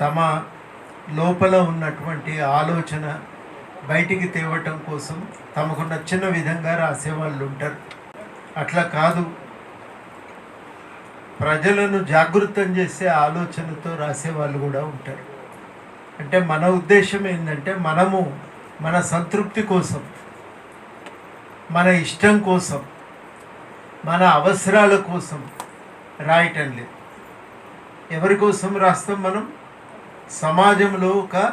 తమ లోపల ఉన్నటువంటి ఆలోచన బయటికి తేవటం కోసం తమకు నచ్చిన విధంగా రాసేవాళ్ళు ఉంటారు. అట్లా కాదు. ప్రజలను జాగృతం చేసే ఆలోచనతో రాసేవాళ్ళు కూడా ఉంటారు. అంటే మన ఉద్దేశం ఏంటంటే మనము మన సంతృప్తి కోసం మన ఇష్టం కోసం మన అవసరాల కోసం రాయటం లేదు. ఎవరి కోసం రాస్తాం మనం? సమాజంలో ఒక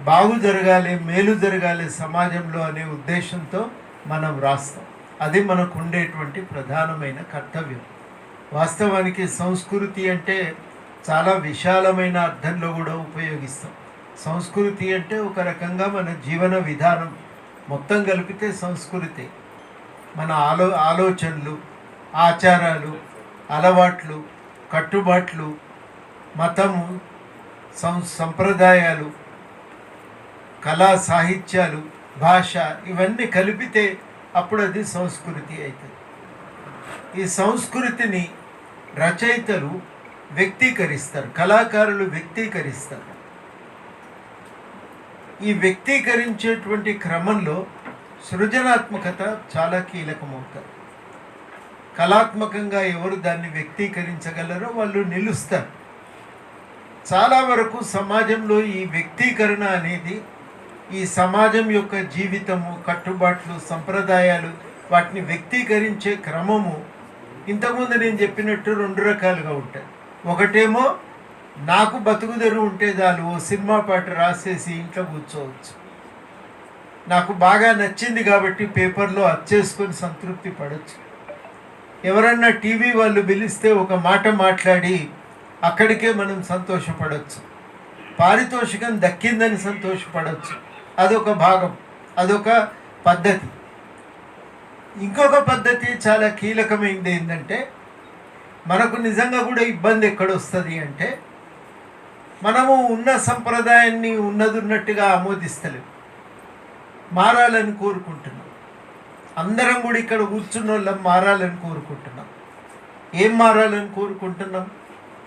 బాగు జరగాలి మేలు జరగాలి సమాజంలో అనే ఉద్దేశంతో మనం రాస్తాం. అది మనకు ఉండేటువంటి ప్రధానమైన కర్తవ్యం. వాస్తవానికి సంస్కృతి అంటే చాలా విశాలమైన అర్థంలో కూడా ఉపయోగిస్తాం. సంస్కృతి అంటే ఒక రకంగా మన జీవన విధానం. మొత్తం కలిపితే సంస్కృతి. మన ఆలో ఆలోచనలు ఆచారాలు అలవాట్లు కట్టుబాట్లు మతము సం సంప్రదాయాలు కళా సాహిత్యాలు భాష ఇవన్నీ కలిపితే అప్పుడు అది సంస్కృతి అవుతుంది ఈ సంస్కృతిని రచయితలు వ్యక్తీకరిస్తారు కళాకారులు వ్యక్తీకరిస్తారు. ఈ వ్యక్తీకరించేటువంటి క్రమంలో సృజనాత్మకత చాలా కీలకమవుతారు కళాత్మకంగా ఎవరు దాన్ని వ్యక్తీకరించగలరో వాళ్ళు నిలుస్తారు. చాలా వరకు సమాజంలో ఈ వ్యక్తీకరణ అనేది ఈ సమాజం యొక్క జీవితము కట్టుబాట్లు సంప్రదాయాలు వాటిని వ్యక్తీకరించే క్రమము ఇంతకుముందు నేను చెప్పినట్టు రెండు రకాలుగా ఉంటాయి. ఒకటేమో నాకు బతుకుదెరు ఉంటే చాలు ఓ సినిమా పాట రాసేసి ఇంట్లో కూర్చోవచ్చు. నాకు బాగా నచ్చింది కాబట్టి పేపర్లో అచ్చేసుకొని సంతృప్తి పడవచ్చు ఎవరన్నా టీవీ వాళ్ళు పిలిస్తే ఒక మాట మాట్లాడి అక్కడికే మనం సంతోషపడవచ్చు పారితోషికం దక్కిందని సంతోషపడవచ్చు అదొక భాగం అదొక పద్ధతి. ఇంకొక పద్ధతి చాలా కీలకమైనది ఏంటంటే మనకు నిజంగా కూడా ఇబ్బంది ఎక్కడొస్తుంది అంటే మనము ఉన్న సంప్రదాయాన్ని ఉన్నదున్నట్టుగా ఆమోదిస్తలేము మారాలని కోరుకుంటున్నాం. అందరం కూడా ఇక్కడ కూర్చున్న వాళ్ళం మారాలని కోరుకుంటున్నాం. ఏం మారాలని కోరుకుంటున్నాం?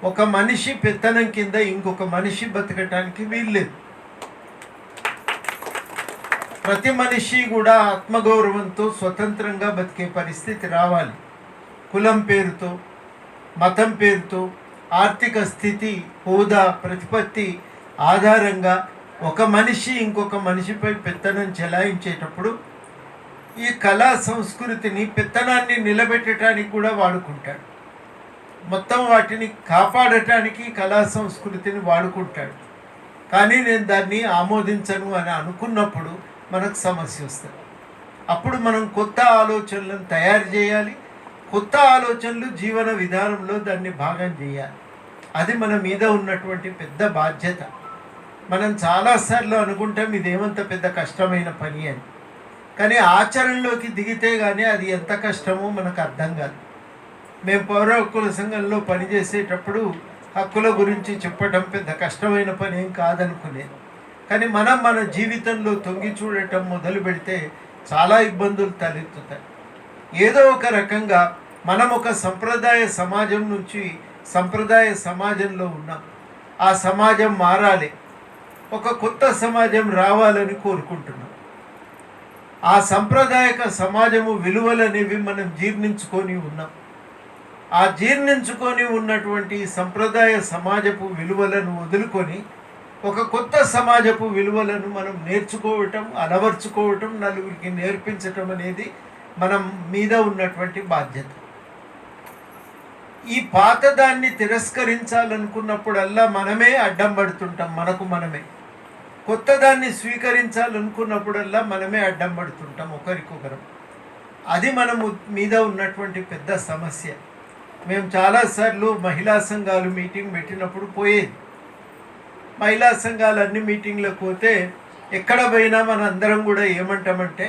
ఒక మనిషి పెత్తనం కింద ఇంకొక మనిషి బతకటానికి వీల్లేదు. ప్రతి మనిషి కూడా ఆత్మగౌరవంతో స్వతంత్రంగా బతికే పరిస్థితి రావాలి. కులం పేరుతో మతం పేరుతో ఆర్థిక స్థితి హోదా ప్రతిపత్తి ఆధారంగా ఒక మనిషి ఇంకొక మనిషిపై పెత్తనం చెలాయించేటప్పుడు ఈ కళా సంస్కృతిని పెత్తనాన్ని నిలబెట్టడానికి కూడా వాడుకుంటాడు. మొత్తం వాటిని కాపాడటానికి కళా సంస్కృతిని వాడుకుంటాడు. కానీ నేను దాన్ని ఆమోదించను అని అనుకున్నప్పుడు మనకు సమస్య వస్తుంది. అప్పుడు మనం కొత్త ఆలోచనలను తయారు చేయాలి. కొత్త ఆలోచనలు జీవన విధానంలో దాన్ని భాగం చేయాలి. అది మన మీద ఉన్నటువంటి పెద్ద బాధ్యత. మనం చాలాసార్లు అనుకుంటాం ఇదేమంత పెద్ద కష్టమైన పని అని. కానీ ఆచరణలోకి దిగితే కానీ అది ఎంత కష్టమో మనకు అర్థం కాదు. మేము పౌర హక్కుల సంఘంలో పనిచేసేటప్పుడు హక్కుల గురించి చెప్పడం పెద్ద కష్టమైన పని ఏం కాదనుకునేది. కానీ మనం మన జీవితంలో తొంగి చూడటం మొదలు పెడితే చాలా ఇబ్బందులు తలెత్తుతాయి. ఏదో ఒక రకంగా మనం ఒక సంప్రదాయ సమాజం నుంచి సంప్రదాయ సమాజంలో ఉన్నాం. ఆ సమాజం మారాలి. ఒక కొత్త సమాజం రావాలని కోరుకుంటున్నాం. ఆ సంప్రదాయక సమాజము విలువలనేవి మనం జీర్ణించుకొని ఉన్నాం. ఆ జీర్ణించుకొని ఉన్నటువంటి సంప్రదాయ సమాజపు విలువలను వదులుకొని ఒక కొత్త సమాజపు విలువలను మనం నేర్చుకోవటం అలవర్చుకోవటం నలుగురికి నేర్పించటం అనేది మనం మీద ఉన్నటువంటి బాధ్యత. ఈ పాతదాన్ని తిరస్కరించాలనుకున్నప్పుడల్లా మనమే అడ్డం పడుతుంటాం మనకు మనమే. కొత్తదాన్ని స్వీకరించాలనుకున్నప్పుడల్లా మనమే అడ్డం పడుతుంటాం ఒకరికొకరం. అది మనము మీద ఉన్నటువంటి పెద్ద సమస్య. మేము చాలాసార్లు మహిళా సంఘాలు మీటింగ్ పెట్టినప్పుడు పోయేది. మహిళా సంఘాలు అన్ని మీటింగ్లకు పోతే ఎక్కడ పోయినా మన అందరం కూడా ఏమంటామంటే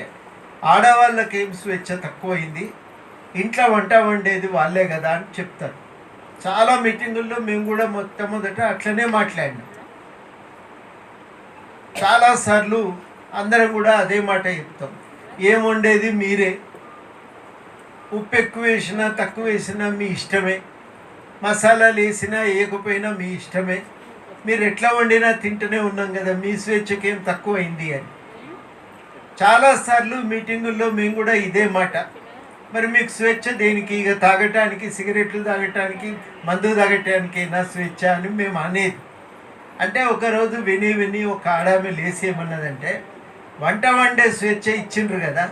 ఆడవాళ్ళకి ఏం స్వేచ్ఛ తక్కువైంది ఇంట్లో వంట వండేది వాళ్ళే కదా అని చెప్తారు. చాలా మీటింగుల్లో మేము కూడా మొట్టమొదట అట్లనే మాట్లాడినాం. చాలాసార్లు అందరం కూడా అదే మాట చెప్తాం. ఏం వండేది మీరే ఉప్పు ఎక్కువ వేసినా తక్కువ వేసినా మీ ఇష్టమే. మసాలాలు వేసినా వేయకపోయినా మీ ఇష్టమే. మీరు ఎట్లా వండినా తింటూనే ఉన్నాం కదా మీ స్వేచ్ఛకేం ఏం తక్కువైంది అని. చాలాసార్లు మీటింగుల్లో మేము కూడా ఇదే మాట. మరి మీకు స్వేచ్ఛ దేనికి? ఇక తాగటానికి సిగరెట్లు తాగటానికి మందు తాగటానికి నా స్వేచ్ఛ అని మేము అనేది. అంటే ఒకరోజు విని విని ఒక ఆడామె లేసి ఏమన్నదంటే వంట వండే స్వేచ్ఛ ఇచ్చిండ్రు కదా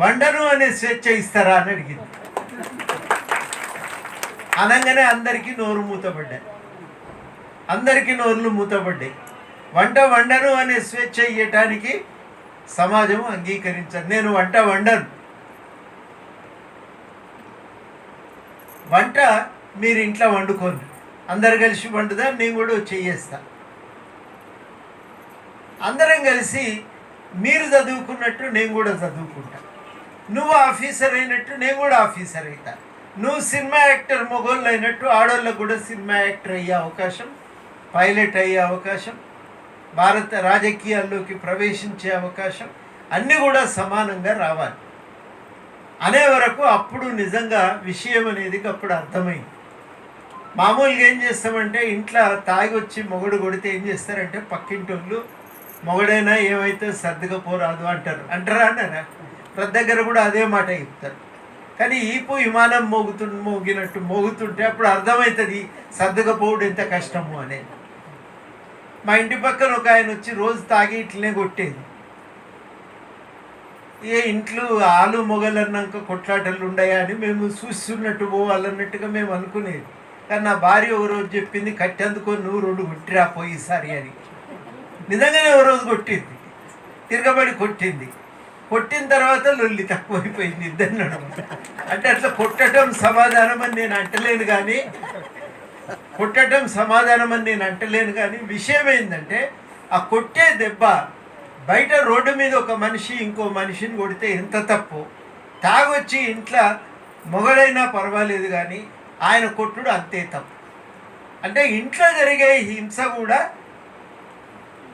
వండను అనే స్వేచ్ఛ ఇస్తారా అని అడిగింది. అనగానే అందరికీ నోరు మూతపడ్డాయి. అందరికీ నోర్లు మూతపడ్డాయి. వంట వండను అనే స్వేచ్ఛ ఇవ్వటానికి సమాజం అంగీకరించదు. నేను వంట వండను. వంట మీరు ఇంట్లో వండుకోండి. అందరు కలిసి వండుదా? నేను కూడా చెయ్యేస్తా అందరం కలిసి మీరు చదువుకున్నట్టు నేను కూడా చదువుకుంటా. నువ్వు ఆఫీసర్ అయినట్టు నేను కూడా ఆఫీసర్ అవుతా నువ్వు సినిమా యాక్టర్ మొగోళ్ళు అయినట్టు ఆడోళ్ళకు కూడా సినిమా యాక్టర్ అయ్యే అవకాశం పైలట్ అయ్యే అవకాశం భారత రాజకీయాల్లోకి ప్రవేశించే అవకాశం అన్నీ కూడా సమానంగా రావాలి. అనే వరకు అప్పుడు నిజంగా విషయం అనేది అప్పుడు అర్థమైంది. మామూలుగా ఏం చేస్తామంటే ఇంట్లో తాగి వచ్చి మొగుడు కొడితే ఏం చేస్తారంటే పక్కింటి వాళ్ళు మొగుడైనా ఏమైతే సర్దుకపోరాదు అంటారు. అంటారా అన్నారా? ప్రతి దగ్గర కూడా అదే మాట చెప్తారు. కానీ ఈపు విమానం మోగుతు మోగినట్టు మోగుతుంటే అప్పుడు అర్థమవుతుంది సర్దుకపోవడం ఎంత కష్టము అనేది మా ఇంటి పక్కన ఒక ఆయన వచ్చి రోజు తాగి ఇట్లనే కొట్టేది. ఏ ఇంట్లో ఆలు మొగలు అన్నాక కొట్లాటలు ఉన్నాయా అని మేము చూస్తున్నట్టు పోవాలన్నట్టుగా మేము అనుకునేది. కానీ నా భార్య ఒక రోజు చెప్పింది కట్టేందుకో నువ్వు రెండు కొట్టిరా పోయిసారి అని. నిజంగానే ఒక రోజు కొట్టింది. తిరగబడి కొట్టింది. కొట్టిన తర్వాత లొల్లి తక్కువైపోయింది ఇద్దరు నడుమ. అంటే అట్లా కొట్టడం సమాధానం అని నేను అంటలేను కానీ కొట్టడం సమాధానం అని నేను అంటలేను కానీ విషయం ఏంటంటే ఆ కొట్టే దెబ్బ బయట రోడ్డు మీద ఒక మనిషి ఇంకో మనిషిని కొడితే ఎంత తప్పు? తాగొచ్చి ఇంట్లో మొగడైనా పర్వాలేదు కానీ ఆయన కొట్టుడు అంతే తప్పు. అంటే ఇంట్లో జరిగే హింస కూడా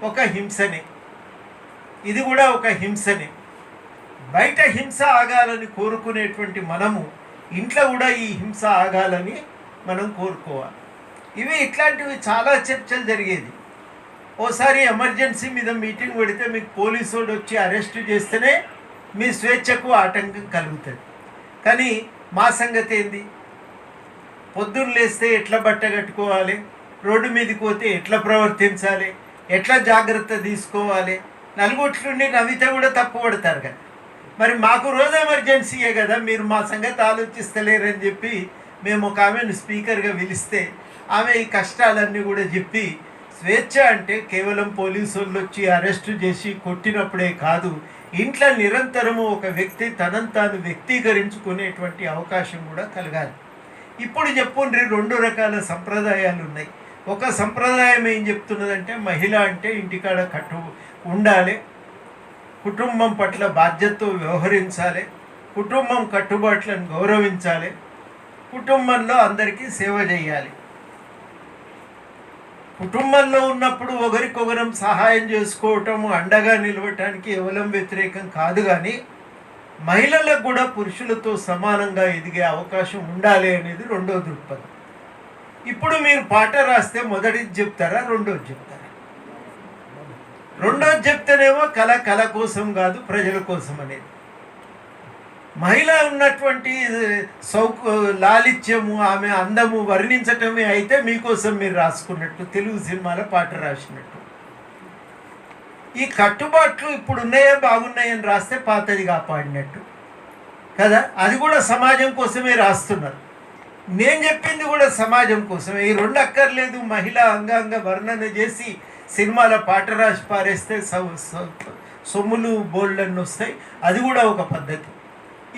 ఒక హింసనే. ఇది కూడా ఒక హింసనే. బయట హింస ఆగాలని కోరుకునేటువంటి మనము ఇంట్లో కూడా ఈ హింస ఆగాలని మనం కోరుకోవాలి. ఇవి ఇట్లాంటివి చాలా చర్చలు జరిగేది. ఓసారి ఎమర్జెన్సీ మీద మీటింగ్ పెడితే మీకు పోలీసు వాడు వచ్చి అరెస్ట్ చేస్తేనే మీ స్వేచ్ఛకు ఆటంకం కలుగుతుంది. కానీ మా సంగతి ఏంది? పొద్దున్న లేస్తే ఎట్లా బట్ట కట్టుకోవాలి? రోడ్డు మీదకి పోతే ఎట్లా ప్రవర్తించాలి? ఎట్లా జాగ్రత్త తీసుకోవాలి? నలుగుట్లుండి నవ్వితే కూడా తప్పు పడతారు కదా. మరి మాకు రోజు ఎమర్జెన్సీయే కదా మీరు మా సంగతి ఆలోచిస్తలేరని చెప్పి మేము ఒక ఆమెను స్పీకర్గా పిలిస్తే ఆమె ఈ కష్టాలన్నీ కూడా చెప్పి స్వేచ్ఛ అంటే కేవలం పోలీసు వాళ్ళు వచ్చి అరెస్టు చేసి కొట్టినప్పుడే కాదు ఇంట్లో నిరంతరము ఒక వ్యక్తి తనను తాను వ్యక్తీకరించుకునేటువంటి అవకాశం కూడా కలగాలి. ఇప్పుడు చెప్పుండ్రి రెండు రకాల సంప్రదాయాలు ఉన్నాయి. ఒక సంప్రదాయం ఏం చెప్తున్నదంటే మహిళ అంటే ఇంటికాడ కట్టు ఉండాలి కుటుంబం పట్ల బాధ్యతతో వ్యవహరించాలి. కుటుంబం కట్టుబాట్లను గౌరవించాలి. కుటుంబంలో అందరికీ సేవ చేయాలి. కుటుంబంలో ఉన్నప్పుడు ఒకరికొకరం సహాయం చేసుకోవటం అండగా నిలవటానికి ఎవలం వ్యతిరేకం కాదు కానీ మహిళలకు కూడా పురుషులతో సమానంగా ఎదిగే అవకాశం ఉండాలి అనేది రెండో దృక్పథం. ఇప్పుడు మీరు పాట రాస్తే మొదటిది చెప్తారా రెండోది చెప్తారా? రెండోది చెప్తేనేమో కళ కళ కోసం కాదు ప్రజల కోసం అనేది. మహిళ ఉన్నటువంటి సౌక లాలిత్యము ఆమె అందము వర్ణించటమే అయితే మీకోసం మీరు రాసుకున్నట్టు తెలుగు సినిమాలో పాట రాసినట్టు. ఈ కట్టుబాట్లు ఇప్పుడు ఉన్నాయే బాగున్నాయని రాస్తే పాతది కాపాడినట్టు. కదా? అది కూడా సమాజం కోసమే రాస్తున్నారు. నేను చెప్పింది కూడా సమాజం కోసమే. ఈ రెండు అక్కర్లేదు మహిళ అంగాంగ వర్ణన చేసి సినిమాల పాట రాసి పారేస్తే సొమ్ములు బోల్డన్ని వస్తాయి. అది కూడా ఒక పద్ధతి.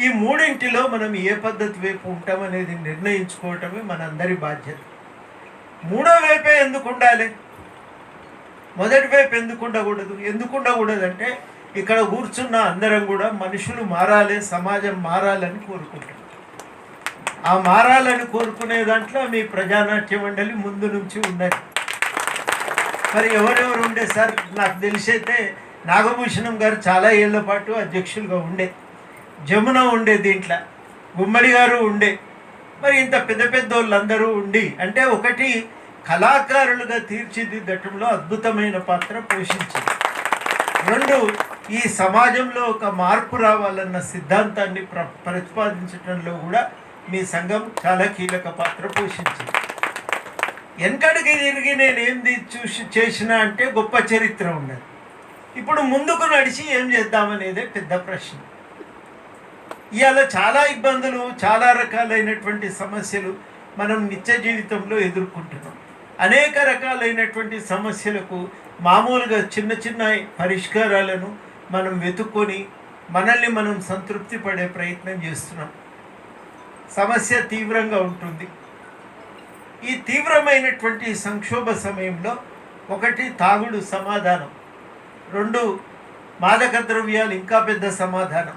ఈ మూడింటిలో మనం ఏ పద్ధతి వైపు ఉంటామనేది నిర్ణయించుకోవటమే మనందరి బాధ్యత. మూడో వైపే ఎందుకు ఉండాలి? మొదటి వైపు ఎందుకు ఉండకూడదు? ఎందుకు ఉండకూడదు అంటే ఇక్కడ కూర్చున్న అందరం కూడా మనుషులు మారాలి సమాజం మారాలని కోరుకుంటాం. ఆ మారాలని కోరుకునే దాంట్లో మీ ప్రజానాట్య మండలి ముందు నుంచి ఉన్నది. మరి ఎవరెవరు ఉండే సార్? నాకు తెలిసైతే నాగభూషణం గారు చాలా ఏళ్ళ పాటు అధ్యక్షులుగా ఉండే. జమున ఉండే దీంట్లో. గుమ్మడి గారు ఉండే. మరి ఇంత పెద్ద పెద్ద వాళ్ళందరూ ఉండి అంటే ఒకటి కళాకారులుగా తీర్చిదిద్దటంలో అద్భుతమైన పాత్ర పోషించింది. రెండు ఈ సమాజంలో ఒక మార్పు రావాలన్న సిద్ధాంతాన్ని ప్ర ప్రతిపాదించడంలో కూడా మీ సంఘం చాలా కీలక పాత్ర పోషించింది. వెనకడికి తిరిగి నేను ఏంది చూసి చేసిన అంటే గొప్ప చరిత్ర ఉన్నది. ఇప్పుడు ముందుకు నడిచి ఏం చేద్దామనేదే పెద్ద ప్రశ్న. ఇవాళ చాలా ఇబ్బందులు చాలా రకాలైనటువంటి సమస్యలు మనం నిత్య జీవితంలో ఎదుర్కొంటున్నాం. అనేక రకాలైనటువంటి సమస్యలకు మామూలుగా చిన్న చిన్న పరిష్కారాలను మనం వెతుక్కొని మనల్ని మనం సంతృప్తి పడే ప్రయత్నం చేస్తున్నాం. సమస్య తీవ్రంగా ఉంటుంది. ఈ తీవ్రమైనటువంటి సంక్షోభ సమయంలో ఒకటి తాగుడు సమాధానం రెండు మాదక ద్రవ్యాలు ఇంకా పెద్ద సమాధానం.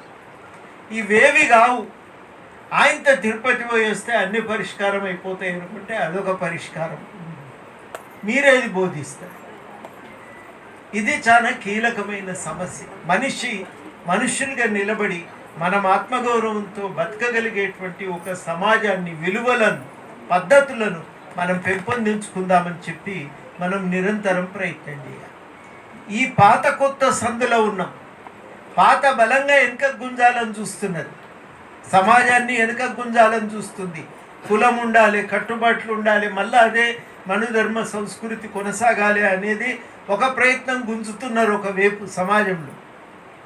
ఇవేవి కావు. ఆయనతో తిరుపతి పోయి వస్తే అన్ని పరిష్కారం అయిపోతాయి అనుకుంటే అదొక పరిష్కారం. మీరేది బోధిస్తారు. ఇది చాలా కీలకమైన సమస్య. మనిషి మనుషులుగా నిలబడి మనం ఆత్మగౌరవంతో బతకగలిగేటువంటి ఒక సమాజాన్ని విలువలను పద్ధతులను మనం పెంపొందించుకుందామని చెప్పి మనం నిరంతరం ప్రయత్నం చేయాలి. ఈ పాత కొత్త సందులో ఉన్నాం. పాత బలంగా వెనుక గుంజాలని చూస్తున్నది. సమాజాన్ని వెనుక గుంజాలని చూస్తుంది. కులం ఉండాలి కట్టుబాట్లు ఉండాలి మళ్ళీ అదే మనుధర్మ సంస్కృతి కొనసాగాలి అనేది ఒక ప్రయత్నం గుంజుతున్నారు ఒకవైపు సమాజంలో.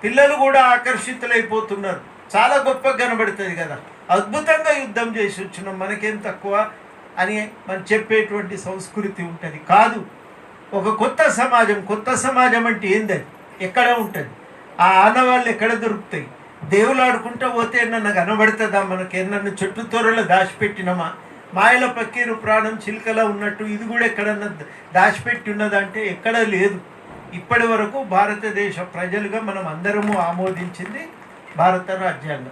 పిల్లలు కూడా ఆకర్షితులైపోతున్నారు. చాలా గొప్ప కనబడుతుంది కదా. అద్భుతంగా యుద్ధం చేసి వచ్చినాం మనకేం తక్కువ? అని మనం చెప్పేటువంటి సంస్కృతి ఉంటుంది. కాదు ఒక కొత్త సమాజం కొత్త సమాజం అంటే ఏంది ఎక్కడ ఉంటుంది? ఆ ఆనవాళ్ళు ఎక్కడ దొరుకుతాయి? దేవులు ఆడుకుంటూ పోతే నన్ను కనబడుతుందా? మనకి నన్ను చుట్టూ తొరలో దాచిపెట్టినమా? మాయల పక్కీరు ప్రాణం చిలుకలా ఉన్నట్టు ఇది కూడా ఎక్కడన్నా దాచిపెట్టి ఉన్నదంటే ఎక్కడ లేదు. ఇప్పటి వరకు భారతదేశ ప్రజలుగా మనం అందరము ఆమోదించింది భారత రాజ్యాంగం.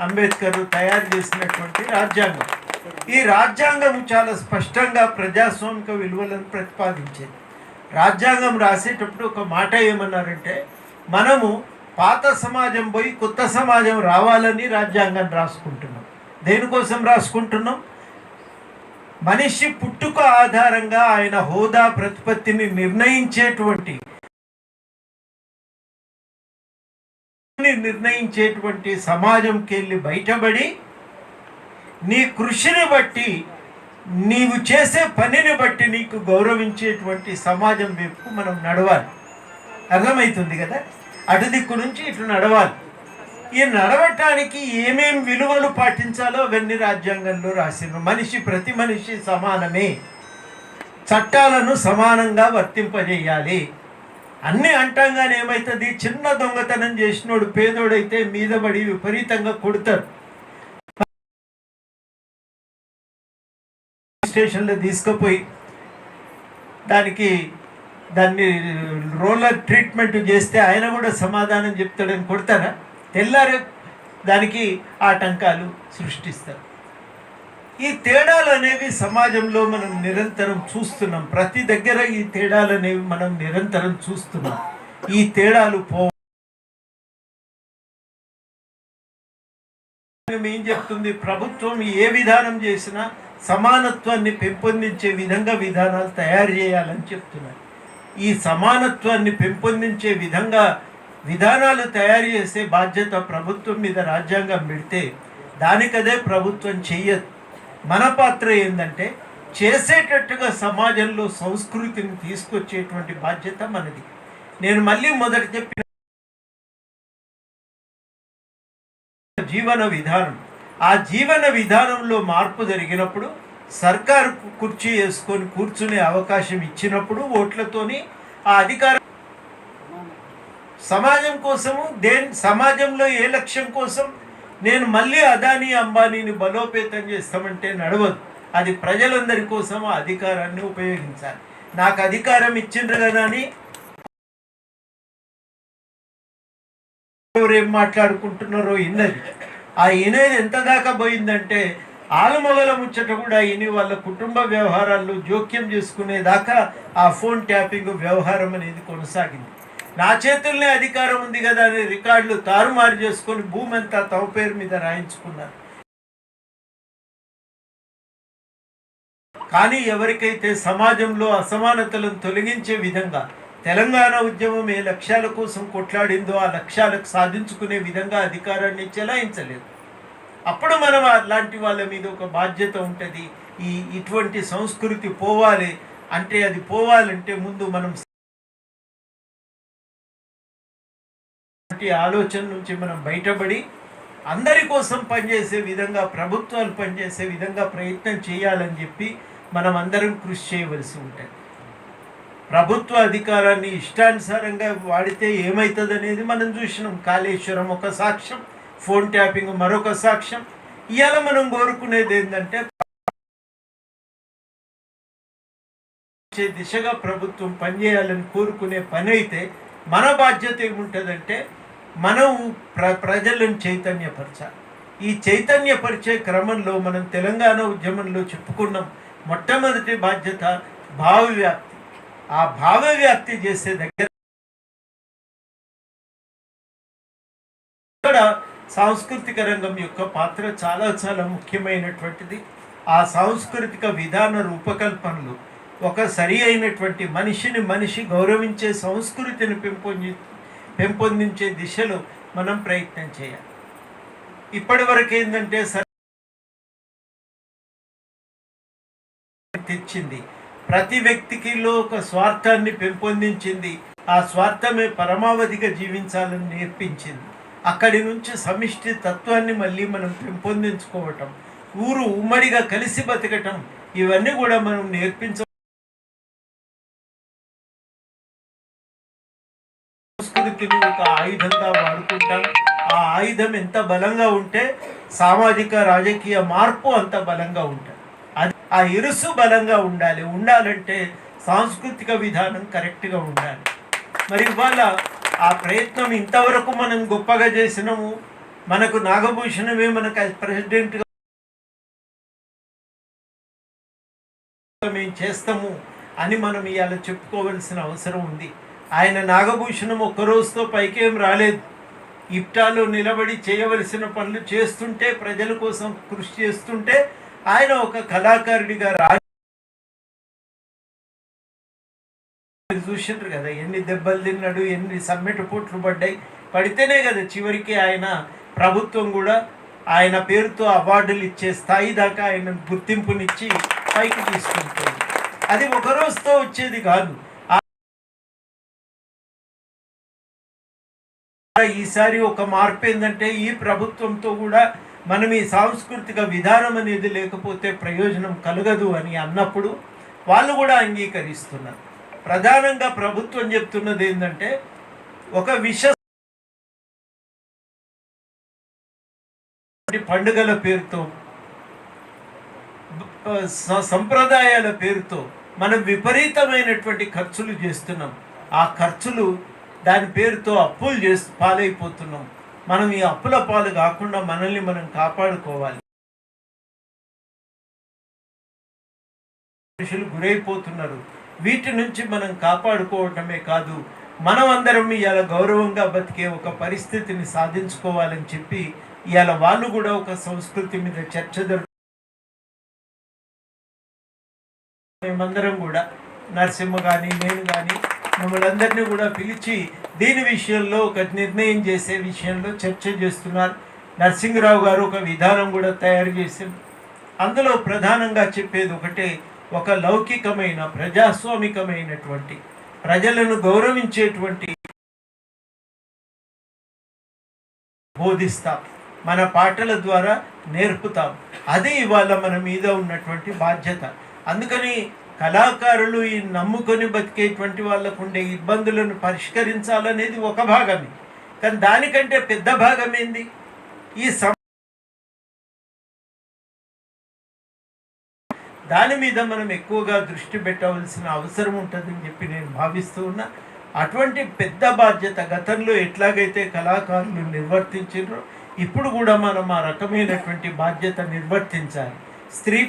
అంబేద్కర్ తయారు చేసినటువంటి రాజ్యాంగం. ఈ రాజ్యాంగం చాలా స్పష్టంగా ప్రజాస్వామిక విలువలను ప్రతిపాదించింది. రాజ్యాంగం రాసేటప్పుడు ఒక మాట ఏమన్నారంటే మనము పాత సమాజం పోయి కొత్త సమాజం రావాలని రాజ్యాంగం రాసుకుంటున్నాం. దేనికోసం రాసుకుంటున్నాం? మనిషి పుట్టుక ఆధారంగా ఆయన హోదా ప్రతిపత్తిని నిర్ణయించేటువంటి నిర్ణయించేటువంటి సమాజంకి వెళ్ళి బయటపడి నీ కృషిని బట్టి నీవు చేసే పనిని బట్టి నీకు గౌరవించేటువంటి సమాజం వైపు మనం నడవాలి. అర్థమవుతుంది కదా? అటు దిక్కు నుంచి ఇటు నడవాలి. ఈ నడవటానికి ఏమేం విలువలు పాటించాలో అవన్నీ రాజ్యాంగంలో రాసిన మనిషి ప్రతి మనిషి సమానమే. చట్టాలను సమానంగా వర్తింపజేయాలి. అన్ని అంటంగానే ఏమవుతుంది చిన్న దొంగతనం చేసినోడు పేదోడైతే మీద పడి విపరీతంగా కొడతారు. స్టేషన్లో తీసుకుపోయి దానికి దాన్ని రోలర్ ట్రీట్మెంట్ చేస్తే ఆయన కూడా సమాధానం చెప్తాడని కొడతారా? తెల్లారే దానికి ఆటంకాలు సృష్టిస్తారు. ఈ తేడాలు అనేవి సమాజంలో మనం నిరంతరం చూస్తున్నాం. ప్రతి దగ్గర ఈ తేడాలు అనేవి మనం నిరంతరం చూస్తున్నాం. ఈ తేడాలు పో ఏం చెప్తుంది? ప్రభుత్వం ఏ విధానం చేసినా సమానత్వాన్ని పెంపొందించే విధంగా విధానాలు తయారు చేయాలని చెప్తున్నారు. ఈ సమానత్వాన్ని పెంపొందించే విధంగా విధానాలు తయారు చేసే బాధ్యత ప్రభుత్వం మీద రాజ్యాంగం పెడితే దానికదే ప్రభుత్వం చెయ్యదు. మన పాత్ర ఏంటంటే చేసేటట్టుగా సమాజంలో సంస్కృతిని తీసుకొచ్చేటువంటి బాధ్యత మనది. నేను మళ్ళీ మొదట చెప్పిన జీవన విధానం. ఆ జీవన విధానంలో మార్పు జరిగినప్పుడు సర్కారు కుర్చీ వేసుకొని కూర్చునే అవకాశం ఇచ్చినప్పుడు ఓట్లతోని ఆ అధికారం సమాజం కోసము దేని సమాజంలో ఏ లక్ష్యం కోసం నేను మళ్ళీ అదానీ అంబానీని బలోపేతం చేస్తామంటే నడవదు. అది ప్రజలందరి కోసం ఆ అధికారాన్ని ఉపయోగించాలి. నాకు అధికారం ఇచ్చిండ్రు కదా అని ఎవరేం మాట్లాడుకుంటున్నారో ఇన్నది. ఆ ఇనేది ఎంత దాకా పోయిందంటే ఆలుమొగల ముచ్చట కూడా ఇని వాళ్ళ కుటుంబ వ్యవహారాల్లో జోక్యం చేసుకునేదాకా ఆ ఫోన్ ట్యాపింగ్ వ్యవహారం అనేది కొనసాగింది. నా చేతుల్నే అధికారం ఉంది కదా అని రికార్డులు తారుమారు చేసుకొని భూమి అంతా తమ పేరు మీద రాయించుకున్నారు. కానీ ఎవరికైతే సమాజంలో అసమానతలను తొలగించే విధంగా తెలంగాణ ఉద్యమం ఏ లక్ష్యాల కోసం కొట్లాడిందో ఆ లక్ష్యాలకు సాధించుకునే విధంగా అధికారాన్ని చెలాయించలేదు. అప్పుడు మనం అలాంటి వాళ్ళ మీద ఒక బాధ్యత ఉంటుంది. ఈ ఇటువంటి సంస్కృతి పోవాలి అంటే అది పోవాలంటే ముందు మనం ఆలోచన నుంచి మనం బయటపడి అందరి కోసం పనిచేసే విధంగా ప్రభుత్వాలు పనిచేసే విధంగా ప్రయత్నం చేయాలని చెప్పి మనం అందరం కృషి చేయవలసి ఉంటుంది. ప్రభుత్వ అధికారాన్ని ఇష్టానుసారంగా వాడితే ఏమవుతుంది అనేది మనం చూసినాం. కాళేశ్వరం ఒక సాక్ష్యం ఫోన్ ట్యాపింగ్ మరొక సాక్ష్యం. ఇవాళ మనం కోరుకునేది ఏంటంటే దిశగా ప్రభుత్వం పనిచేయాలని కోరుకునే పని అయితే మన బాధ్యత ఏముంటుందంటే మనం ప్ర ప్రజలను చైతన్యపరచాలి. ఈ చైతన్యపరిచే క్రమంలో మనం తెలంగాణ ఉద్యమంలో చెప్పుకున్నాం. మొట్టమొదటి బాధ్యత భావ వ్యాప్తి ఆ భావ వ్యాప్తి చేసే దగ్గర ఇక్కడ సాంస్కృతిక రంగం యొక్క పాత్ర చాలా చాలా ముఖ్యమైనటువంటిది. ఆ సాంస్కృతిక విధాన రూపకల్పనలు ఒక సరి అయినటువంటి మనిషిని మనిషి గౌరవించే సంస్కృతిని పెంపొంది పెంపొందించే దిశలో మనం ప్రయత్నం చేయాలి. ఇప్పటి వరకు ఏంటంటే సరే తెచ్చింది ప్రతి వ్యక్తికిలో ఒక స్వార్థాన్ని పెంపొందించింది. ఆ స్వార్థమే పరమావధిగా జీవించాలని నేర్పించింది. అక్కడి నుంచి సమిష్టి తత్వాన్ని మళ్ళీ మనం పెంపొందించుకోవటం ఊరు ఉమ్మడిగా కలిసి బతకటం ఇవన్నీ కూడా మనం నేర్పించ సంస్కృతిని ఒక ఆయుధంగా వాడుకుంటాం. ఆ ఆయుధం ఎంత బలంగా ఉంటే సామాజిక రాజకీయ మార్పు అంత బలంగా ఉంటుంది ఆ ఇరుసు బలంగా ఉండాలి. ఉండాలంటే సాంస్కృతిక విధానం కరెక్ట్గా ఉండాలి. మరి ఇవాళ ఆ ప్రయత్నం ఇంతవరకు మనం గొప్పగా చేసినాము. మనకు నాగభూషణమే మనకు ప్రెసిడెంట్గా మేము చేస్తాము అని మనం ఇవాళ చెప్పుకోవలసిన అవసరం ఉంది. ఆయన నాగభూషణం ఒక్క రోజుతో పైకేం రాలేదు. ఇప్టాలో నిలబడి చేయవలసిన పనులు చేస్తుంటే ప్రజల కోసం కృషి చేస్తుంటే ఆయన ఒక కళాకారుడిగా రాజు చూసిండ్రు కదా ఎన్ని దెబ్బలు తిన్నాడు ఎన్ని సమ్మెట పోట్లు పడ్డాయి. పడితేనే కదా చివరికి ఆయన ప్రభుత్వం కూడా ఆయన పేరుతో అవార్డులు ఇచ్చే స్థాయి దాకా ఆయన గుర్తింపునిచ్చి పైకి తీసుకుంటుంది. అది ఒక రోజుతో వచ్చేది కాదు. ఈసారి ఒక మార్పు ఏంటంటే ఈ ప్రభుత్వంతో కూడా మనం ఈ సాంస్కృతిక విధానం అనేది లేకపోతే ప్రయోజనం కలగదు అని అన్నప్పుడు వాళ్ళు కూడా అంగీకరిస్తున్నారు. ప్రధానంగా ప్రభుత్వం చెప్తున్నది ఏంటంటే ఒక విష పండుగల పేరుతో సంప్రదాయాల పేరుతో మనం విపరీతమైనటువంటి ఖర్చులు చేస్తున్నాం. ఆ ఖర్చులు దాని పేరుతో అప్పులు చేస్తూ పాలైపోతున్నాం. మనం ఈ అప్పుల పాలు కాకుండా మనల్ని మనం కాపాడుకోవాలి. మనుషులు గురైపోతున్నారు. వీటి నుంచి మనం కాపాడుకోవటమే కాదు మనం అందరం ఇవాళ గౌరవంగా బతికే ఒక పరిస్థితిని సాధించుకోవాలని చెప్పి ఇవాళ వాళ్ళు కూడా ఒక సంస్కృతి మీద చర్చ జరుపు మేమందరం కూడా నరసింహ కానీ నేను కానీ మమ్మల్ని అందరినీ కూడా పిలిచి దీని విషయంలో ఒక నిర్ణయం చేసే విషయంలో చర్చ చేస్తున్నారు. నరసింహరావు గారు ఒక విధానం కూడా తయారు చేశారు. అందులో ప్రధానంగా చెప్పేది ఒకటే ఒక లౌకికమైన ప్రజాస్వామికమైనటువంటి ప్రజలను గౌరవించేటువంటి బోధిస్తాం. మన పాటల ద్వారా నేర్పుతాం. అదే ఇవాళ మన మీద ఉన్నటువంటి బాధ్యత. అందుకని కళాకారులు ఈ నమ్ముకొని బతికేటువంటి వాళ్ళకు ఉండే ఇబ్బందులను పరిష్కరించాలనేది ఒక భాగమే. కానీ దానికంటే పెద్ద భాగం ఏంది ఈ సమ దాని మీద మనం ఎక్కువగా దృష్టి పెట్టవలసిన అవసరం ఉంటుందని చెప్పి నేను భావిస్తూ ఉన్నా. అటువంటి పెద్ద బాధ్యత గతంలో ఎట్లాగైతే కళాకారులు నిర్వర్తించారో ఇప్పుడు కూడా మనం ఆ రకమైనటువంటి బాధ్యత నిర్వర్తించాలి. స్త్రీ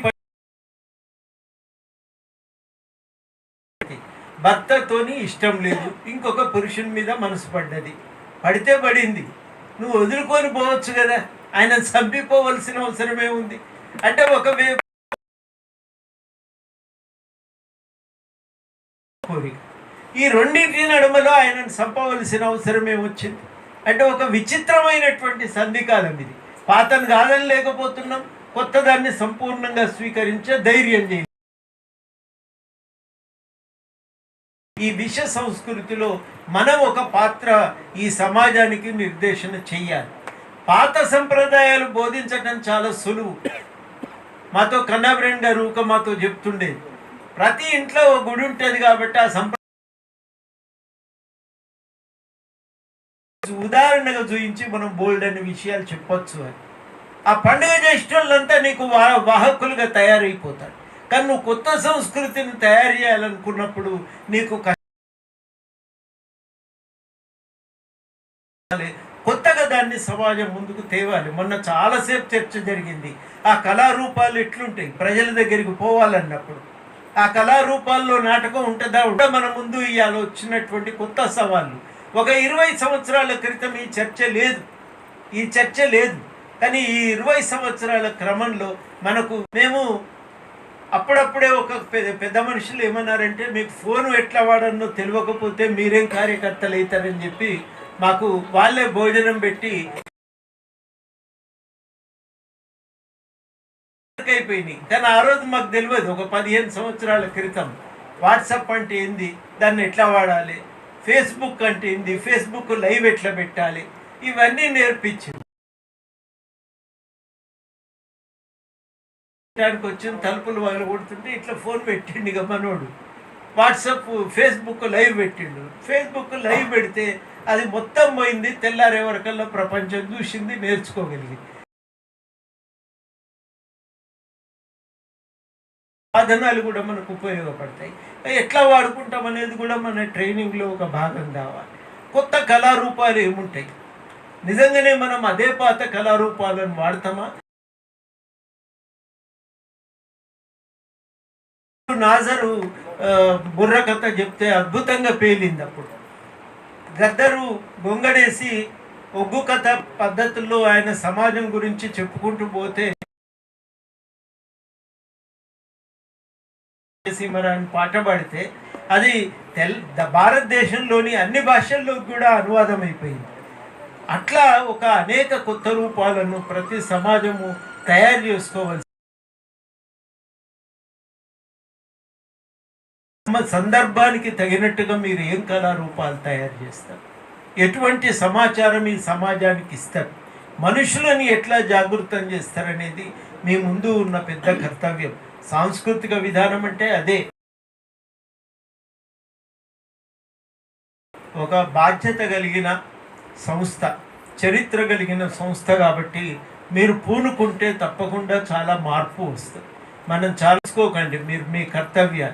భర్తతోని ఇష్టం లేదు. ఇంకొక పురుషుని మీద మనసు పడ్డది. పడితే పడింది. నువ్వు వదులుకొని పోవచ్చు కదా. ఆయన చంపిపోవలసిన అవసరమే ఉంది. అంటే ఒక కోరిక. ఈ రెండింటి నడుమలో ఆయనను చంపవలసిన అవసరమే వచ్చింది. అంటే ఒక విచిత్రమైనటువంటి సంధికాలం ఇది. పాతను కాదని లేకపోతున్నాం. కొత్తదాన్ని సంపూర్ణంగా స్వీకరించే ధైర్యం చేయాలి ఈ విష సంస్కృతిలో మనం ఒక పాత్ర ఈ సమాజానికి నిర్దేశన చెయ్యాలి. పాత సంప్రదాయాలు బోధించడం చాలా సులువు. మాతో కన్నాబ్రెండ్ గారు ఊక మాతో చెప్తుండేది ప్రతి ఇంట్లో ఒక గుడి ఉంటుంది కాబట్టి ఆ సంప్ర ఉదాహరణగా చూపించి మనం బోల్డ్ అనే విషయాలు చెప్పొచ్చు అని. ఆ పండుగ చేసిన వాళ్ళంతా నీకు వాహకులుగా తయారైపోతాడు కానీ నువ్వు కొత్త సంస్కృతిని తయారు చేయాలనుకున్నప్పుడు నీకు కొత్తగా దాన్ని సమాజం ముందుకు తేవాలి. మొన్న చాలాసేపు చర్చ జరిగింది. ఆ కళారూపాలు ఎట్లుంటాయి? ప్రజల దగ్గరికి పోవాలన్నప్పుడు. ఆ కళారూపాల్లో నాటకం ఉంటుందా? ఉంటే మన ముందు ఇవాళ వచ్చినటువంటి కొత్త సవాళ్ళు. ఒక ఇరవై సంవత్సరాల క్రితం ఈ చర్చ లేదు. ఈ చర్చ లేదు. కానీ ఈ ఇరవై సంవత్సరాల క్రమంలో మనకు మేము అప్పుడప్పుడే ఒక పెద్ద పెద్ద మనుషులు ఏమన్నారంటే మీకు ఫోన్ ఎట్లా వాడన్నో తెలియకపోతే మీరేం కార్యకర్తలు అవుతారని చెప్పి మాకు వాళ్ళే భోజనం పెట్టి అయిపోయినాయి. కానీ ఆ రోజు మాకు తెలియదు ఒక పదిహేను సంవత్సరాల క్రితం. వాట్సాప్ అంటే ఏంది? దాన్ని ఎట్లా వాడాలి? ఫేస్బుక్ అంటే ఏంది? ఫేస్బుక్ లైవ్ ఎట్లా పెట్టాలి? ఇవన్నీ నేర్పించింది. దానికి వచ్చిన తలుపులు వాళ్ళు కొడుతుంటే ఇట్లా ఫోన్ పెట్టిండు ఇక మనోడు. వాట్సప్ ఫేస్బుక్ లైవ్ పెట్టిండు. ఫేస్బుక్ లైవ్ పెడితే అది మొత్తం పోయింది తెల్లారే వరకల్లా ప్రపంచం చూసింది నేర్చుకోగలిగింది. సాధనాలు కూడా మనకు ఉపయోగపడతాయి. ఎట్లా వాడుకుంటాం అనేది కూడా మన ట్రైనింగ్లో ఒక భాగం కావాలి. కొత్త కళారూపాలు ఏముంటాయి? నిజంగానే మనం అదే పాత కళారూపాలను వాడతామా? నాజరు బుర్ర కథ చెప్తే అద్భుతంగా పేలింది అప్పుడు. గద్దరు గొంగడేసి ఒగ్గు కథ పద్ధతుల్లో ఆయన సమాజం గురించి చెప్పుకుంటూ పోతే మరి ఆయన పాట పాడితే అది తెల్ భారతదేశంలోని అన్ని భాషల్లో కూడా అనువాదం అయిపోయింది అట్లా ఒక అనేక కొత్త రూపాలను ప్రతి సమాజము తయారు చేసుకోవాల్సి సందర్భానికి తగినట్టుగా మీరు ఏం కళారూపాలు తయారు చేస్తారు? ఎటువంటి సమాచారం ఈ సమాజానికి ఇస్తారు? మనుషులని ఎట్లా జాగృతం చేస్తారనేది మీ ముందు ఉన్న పెద్ద కర్తవ్యం. సాంస్కృతిక విధానం అంటే అదే. ఒక బాధ్యత కలిగిన సంస్థ చరిత్ర కలిగిన సంస్థ కాబట్టి మీరు పూనుకుంటే తప్పకుండా చాలా మార్పు వస్తుంది. మనం చాలుసుకోకండి మీరు మీ కర్తవ్యాన్ని.